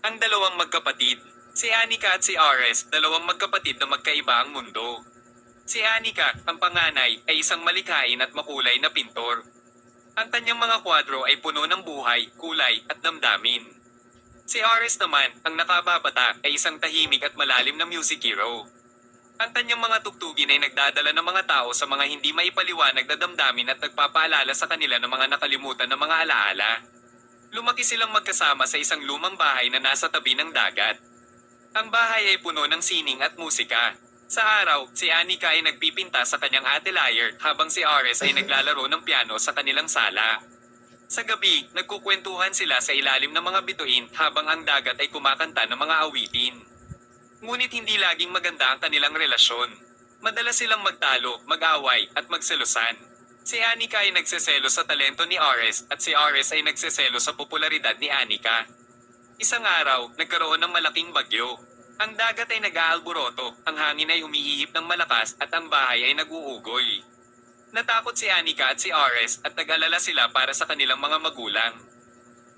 Ang dalawang magkapatid. Si Anika at si Ares, dalawang magkapatid na magkaiba ang mundo. Si Anika, ang panganay, ay isang malikhain at makulay na pintor. Ang kanyang mga kwadro ay puno ng buhay, kulay, at damdamin. Si Ares naman, ang nakababata, ay isang tahimik at malalim na music hero. Ang kanyang mga tugtugin ay nagdadala ng mga tao sa mga hindi maipaliwanag na damdamin at nagpapaalala sa kanila ng mga nakalimutan na mga alaala. Lumaki silang magkasama sa isang lumang bahay na nasa tabi ng dagat. Ang bahay ay puno ng sining at musika. Sa araw, si Anika ay nagpipinta sa kanyang ate Liar habang si Ares ay naglalaro ng piano sa kanilang sala. Sa gabi, nagkukwentuhan sila sa ilalim ng mga bituin habang ang dagat ay kumakanta ng mga awitin. Ngunit hindi laging maganda ang kanilang relasyon. Madalas silang magtalo, mag-away, at magselusan. Si Anika ay nagseselo sa talento ni Ares at si Ares ay nagseselo sa popularidad ni Anika. Isang araw, nagkaroon ng malaking bagyo. Ang dagat ay nag-aalboroto, ang hangin ay humihihip ng malakas at ang bahay ay nag-uugoy. Natakot si Anika at si Ares at nag-alala sila para sa kanilang mga magulang.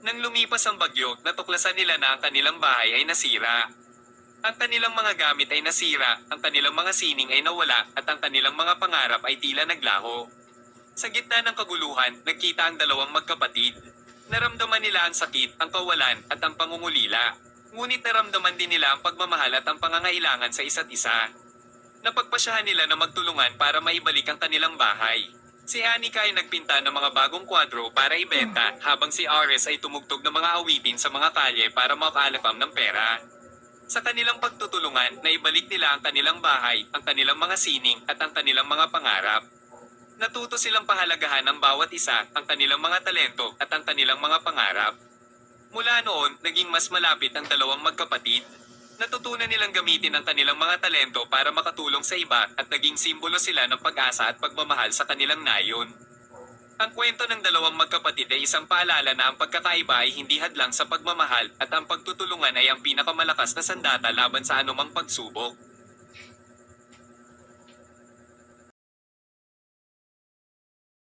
Nang lumipas ang bagyo, natuklasan nila na ang kanilang bahay ay nasira. Ang kanilang mga gamit ay nasira, ang kanilang mga sining ay nawala at ang kanilang mga pangarap ay tila naglaho. Sa gitna ng kaguluhan, nagkita ang dalawang magkapatid. Naramdaman nila ang sakit, ang kawalan at ang pangungulila. Ngunit naramdaman din nila ang pagmamahal at ang pangangailangan sa isa't isa. Napagpasyahan nila na magtulungan para maibalik ang kanilang bahay. Si Anika ay nagpinta ng mga bagong kwadro para ibenta habang si Ares ay tumugtog ng mga awitin sa mga kalye para makalapam ng pera. Sa kanilang pagtutulungan, naibalik nila ang kanilang bahay, ang kanilang mga sining at ang kanilang mga pangarap. Natuto silang pahalagahan ng bawat isa, ang kanilang mga talento at ang kanilang mga pangarap. Mula noon, naging mas malapit ang dalawang magkapatid. Natutunan nilang gamitin ang kanilang mga talento para makatulong sa iba at naging simbolo sila ng pag-asa at pagmamahal sa kanilang nayon. Ang kwento ng dalawang magkapatid ay isang paalala na ang pagkakaiba ay hindi hadlang sa pagmamahal at ang pagtutulungan ay ang pinakamalakas na sandata laban sa anumang pagsubok.